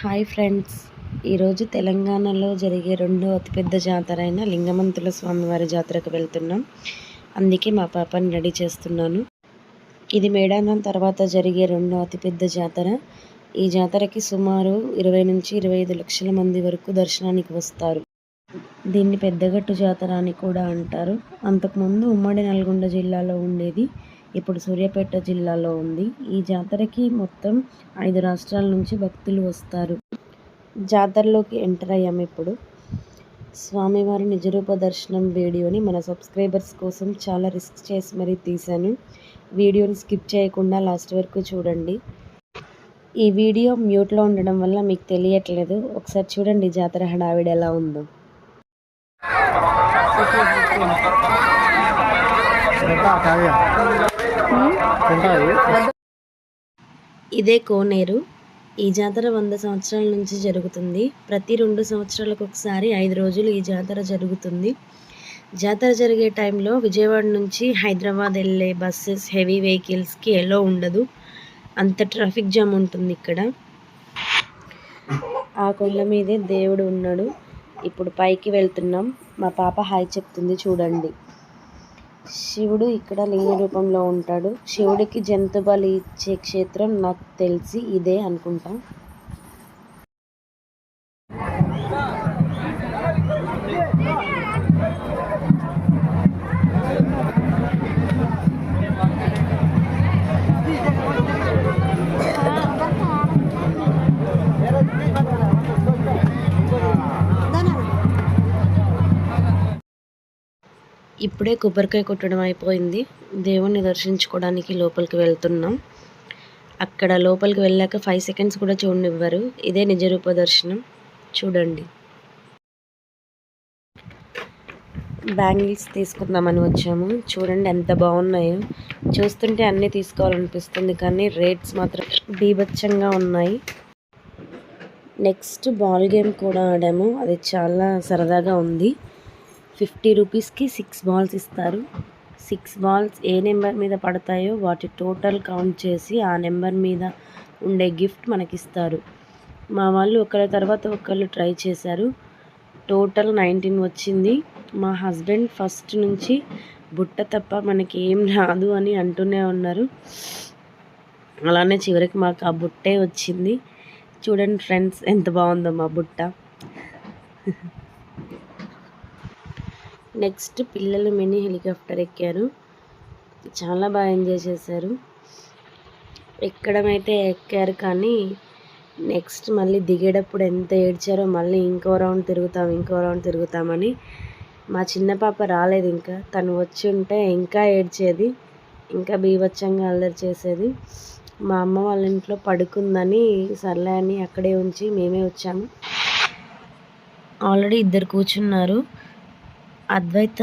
Hi friends. ఈరోజు తెలంగాణలో జరిగే రెండో అతిపెద్ద జాతర అయిన లింగమంతుల స్వామివారి జాతరకు వెళ్తున్నాం. అందుకే మా పాపని రెడీ చేస్తున్నాను. ఇది మేడానం తర్వాత జరిగే రెండో అతిపెద్ద జాతర. ఈ జాతరకి సుమారు ఇరవై నుంచి ఇరవై ఐదు లక్షల మంది వరకు దర్శనానికి వస్తారు. దీన్ని పెద్దగట్టు జాతర అని కూడా అంటారు. అంతకుముందు ఉమ్మడి నల్గొండ జిల్లాలో ఉండేది ఇప్పుడు సూర్యాపేట జిల్లాలో ఉంది. ఈ జాతరకి మొత్తం ఐదు రాష్ట్రాల నుంచి భక్తులు వస్తారు. జాతరలోకి ఎంటర్ అయ్యాము ఇప్పుడు. స్వామివారి నిజరూప దర్శనం వీడియోని మన సబ్స్క్రైబర్స్ కోసం చాలా రిస్క్ చేసి మరీ తీశాను. వీడియోని స్కిప్ చేయకుండా లాస్ట్ వరకు చూడండి. ఈ వీడియో మ్యూట్లో ఉండడం వల్ల మీకు తెలియట్లేదు. ఒకసారి చూడండి జాతర హడావిడి ఎలా ఉందో. ఇదే కోనేరు. ఈ జాతర వంద సంవత్సరాల నుంచి జరుగుతుంది. ప్రతి రెండు సంవత్సరాలకు ఒకసారి ఐదు రోజులు ఈ జాతర జరుగుతుంది. జాతర జరిగే టైంలో విజయవాడ నుంచి హైదరాబాద్ వెళ్ళే బస్సెస్ హెవీ వెహికల్స్కి ఎలో ఉండదు. అంత ట్రాఫిక్ జామ్ ఉంటుంది ఇక్కడ. ఆ కొండ మీదే దేవుడు ఉన్నాడు. ఇప్పుడు పైకి వెళ్తున్నాం. మా పాప హాయ్ చెప్తుంది చూడండి. శివుడు ఇక్కడ లింగ రూపంలో ఉంటాడు. శివుడికి జంతు బలి ఇచ్చే క్షేత్రం నాకు తెలిసి ఇదే అనుకుంటా. ఇప్పుడే కొబ్బరికాయ కొట్టడం అయిపోయింది. దేవుణ్ణి దర్శించుకోవడానికి లోపలికి వెళ్తున్నాం. అక్కడ లోపలికి వెళ్ళాక ఫైవ్ సెకండ్స్ కూడా చూడనివ్వరు. ఇదే నిజరూప దర్శనం. చూడండి. బ్యాంగిల్స్ తీసుకుందామని వచ్చాము. చూడండి ఎంత బాగున్నాయో. చూస్తుంటే అన్నీ తీసుకోవాలనిపిస్తుంది కానీ రేట్స్ మాత్రం బీభత్సంగా ఉన్నాయి. నెక్స్ట్ బాల్ గేమ్ కూడా ఆడాము. అది చాలా సరదాగా ఉంది. ఫిఫ్టీ రూపీస్కి సిక్స్ బాల్స్ ఇస్తారు. సిక్స్ బాల్స్ ఏ నెంబర్ మీద పడతాయో వాటి టోటల్ కౌంట్ చేసి ఆ నెంబర్ మీద ఉండే గిఫ్ట్ మనకి ఇస్తారు మా వాళ్ళు ఒకరి తర్వాత ఒకళ్ళు ట్రై చేశారు. టోటల్ నైన్టీన్ వచ్చింది. మా హస్బెండ్ ఫస్ట్ నుంచి బుట్ట తప్ప మనకి ఏం రాదు అని అంటూనే ఉన్నారు. అలానే చివరికి మాకు ఆ బుట్టే వచ్చింది. చూడండి ఫ్రెండ్స్ ఎంత బాగుందో మా బుట్ట. నెక్స్ట్ పిల్లలు మినీ హెలికాప్టర్ ఎక్కారు. చాలా బాగా ఎంజాయ్ చేశారు. ఎక్కడమైతే ఎక్కారు కానీ నెక్స్ట్ మళ్ళీ దిగేటప్పుడు ఎంత ఏడ్చారో మళ్ళీ ఇంకో రౌండ్ తిరుగుతాం ఇంకో రౌండ్ తిరుగుతామని మా చిన్న పాప రాలేదు ఇంకా. తను వచ్చి ఉంటే ఇంకా ఏడ్చేది ఇంకా బీభత్సంగా అల్లరి చేసేది. మా అమ్మ వాళ్ళ ఇంట్లో పడుకుందని సర్లే అని అక్కడే ఉంచి మేమే వచ్చాము. ఆల్రెడీ ఇద్దరు కూర్చున్నారు. అద్వైత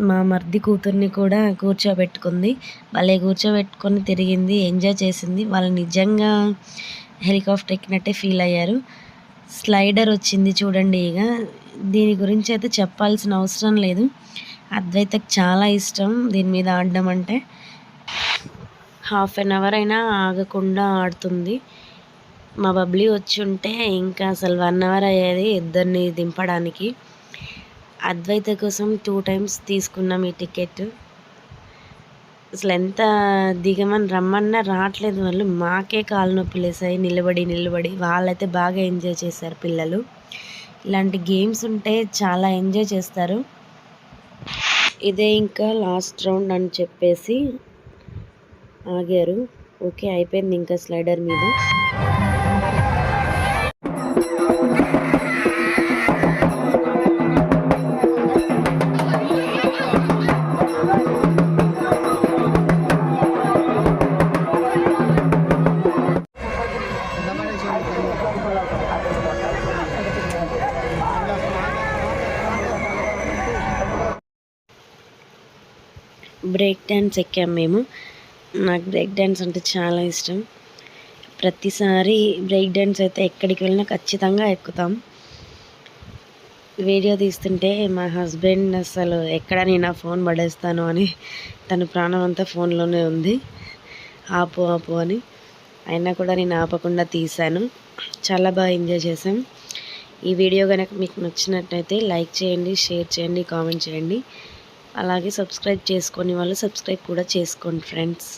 మా మర్ది కూతుర్ని కూడా కూర్చోబెట్టుకుంది. భలే కూర్చోబెట్టుకొని తిరిగింది ఎంజాయ్ చేసింది. వాళ్ళు నిజంగా హెలికాప్టర్ ఎక్కినట్టే ఫీల్ అయ్యారు. స్లైడర్ వచ్చింది చూడండి ఇక. దీని గురించి అయితే చెప్పాల్సిన అవసరం లేదు. అద్వైతకు చాలా ఇష్టం దీని మీద ఆడడం అంటే. హాఫ్ అన్ అవర్ అయినా ఆగకుండా ఆడుతుంది. మా బబ్లీ వచ్చి ఉంటే ఇంకా అసలు వన్ అవర్ అయ్యేది ఇద్దరిని దింపడానికి. అద్వైత కోసం టూ టైమ్స్ తీసుకున్నాం ఈ టికెట్ అసలు ఎంత దిగమని రమ్మన్నా రావట్లేదు వాళ్ళు. మాకే కాలు నొప్పి లేసాయి నిలబడి నిలబడి. వాళ్ళైతే బాగా ఎంజాయ్ చేశారు పిల్లలు. ఇలాంటి గేమ్స్ ఉంటే చాలా ఎంజాయ్ చేస్తారు. ఇదే ఇంకా లాస్ట్ రౌండ్ అని చెప్పేసి ఆగారు. ఓకే అయిపోయింది ఇంకా స్లైడర్ మీద. బ్రేక్ డ్యాన్స్ ఎక్కాము మేము. నాకు బ్రేక్ డ్యాన్స్ అంటే చాలా ఇష్టం. ప్రతిసారి బ్రేక్ డ్యాన్స్ అయితే ఎక్కడికి వెళ్ళినా ఖచ్చితంగా ఎక్కుతాం. వీడియో తీస్తుంటే మా హస్బెండ్ అసలు ఎక్కడ నేను ఆ ఫోన్ పడేస్తాను అని తన ప్రాణం అంతా ఫోన్లోనే ఉంది. ఆపు ఆపు అని. అయినా కూడా నేను ఆపకుండా తీశాను. చాలా బాగా ఎంజాయ్ చేశాం. ఈ వీడియో కనుక మీకు నచ్చినట్టయితే లైక్ చేయండి షేర్ చేయండి కామెంట్ చేయండి. అలాగే సబ్స్క్రైబ్ చేసుకొని వాళ్ళు సబ్స్క్రైబ్ కూడా చేసుకోండి ఫ్రెండ్స్.